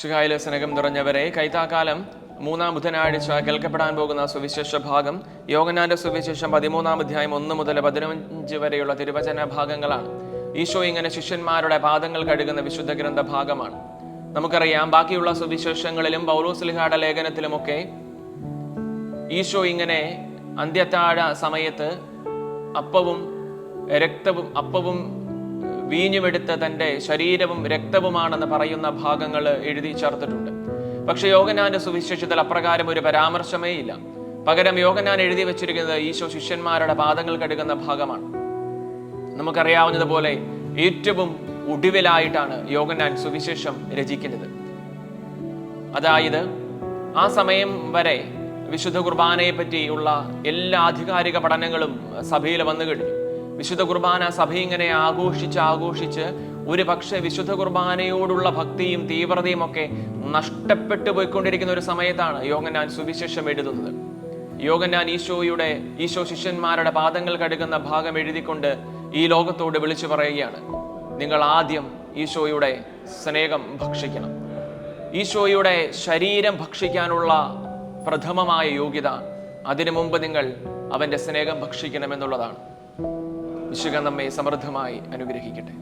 ശിഖായിലെ സ്നേഹം നിറഞ്ഞവരെ കൈത്താക്കാലം മൂന്നാം ബുധനാഴ്ച കേൾക്കപ്പെടാൻ പോകുന്ന സുവിശേഷ ഭാഗം യോഗനാന്റെ സുവിശേഷം പതിമൂന്നാം അധ്യായം ഒന്ന് മുതൽ പതിനഞ്ച് വരെയുള്ള തിരുവചന ഭാഗങ്ങളാണ്. ഈശോ ഇങ്ങനെ ശിഷ്യന്മാരുടെ പാദങ്ങൾ കഴുകുന്ന വിശുദ്ധ ഗ്രന്ഥ ഭാഗമാണ്. നമുക്കറിയാം ബാക്കിയുള്ള സുവിശേഷങ്ങളിലും പൗലോസ്ലിഹാട ലേഖനത്തിലുമൊക്കെ ഈശോ ഇങ്ങനെ അന്ത്യത്താഴ സമയത്ത് അപ്പവും രക്തവും അപ്പവും വീഞ്ഞുമെടുത്ത് തന്റെ ശരീരവും രക്തവുമാണെന്ന് പറയുന്ന ഭാഗങ്ങൾ എഴുതി ചേർത്തിട്ടുണ്ട്. പക്ഷെ യോഗനാന്റെ സുവിശേഷത്തിൽ അപ്രകാരം ഒരു പരാമർശമേ ഇല്ല. പകരം യോഗനാൻ എഴുതി വെച്ചിരിക്കുന്നത് ഈശോ ശിഷ്യന്മാരുടെ പാദങ്ങൾ കഴുകുന്ന ഭാഗമാണ്. നമുക്കറിയാവുന്നതുപോലെ ഏറ്റവും ഒടുവിലായിട്ടാണ് യോഗനാൻ സുവിശേഷം രചിക്കുന്നത്. അതായത് ആ സമയം വരെ വിശുദ്ധ കുർബാനയെ പറ്റിയുള്ള എല്ലാ ആധികാരിക പഠനങ്ങളും സഭയിൽ വന്നു കഴിഞ്ഞു. വിശുദ്ധ കുർബാന സഭ ഇങ്ങനെ ആഘോഷിച്ച് ആഘോഷിച്ച് ഒരു പക്ഷേ വിശുദ്ധ കുർബാനയോടുള്ള ഭക്തിയും തീവ്രതയും ഒക്കെ നഷ്ടപ്പെട്ടു പോയിക്കൊണ്ടിരിക്കുന്ന ഒരു സമയത്താണ് യോഗനാൻ സുവിശേഷം എഴുതുന്നത്. യോഗനാൻ ഈശോയുടെ ഈശോ ശിഷ്യന്മാരുടെ പാദങ്ങൾ കഴുകുന്ന ഭാഗം എഴുതിക്കൊണ്ട് ഈ ലോകത്തോട് വിളിച്ചു പറയുകയാണ്. നിങ്ങൾ ആദ്യം ഈശോയുടെ സ്നേഹം ഭക്ഷിക്കണം. ഈശോയുടെ ശരീരം ഭക്ഷിക്കാനുള്ള പ്രഥമമായ യോഗ്യത അതിനു മുമ്പ് നിങ്ങൾ അവന്റെ സ്നേഹം ഭക്ഷിക്കണമെന്നുള്ളതാണ് വിശുഖ നമ്മെ സമൃദ്ധമായി അനുഗ്രഹിക്കട്ടെ.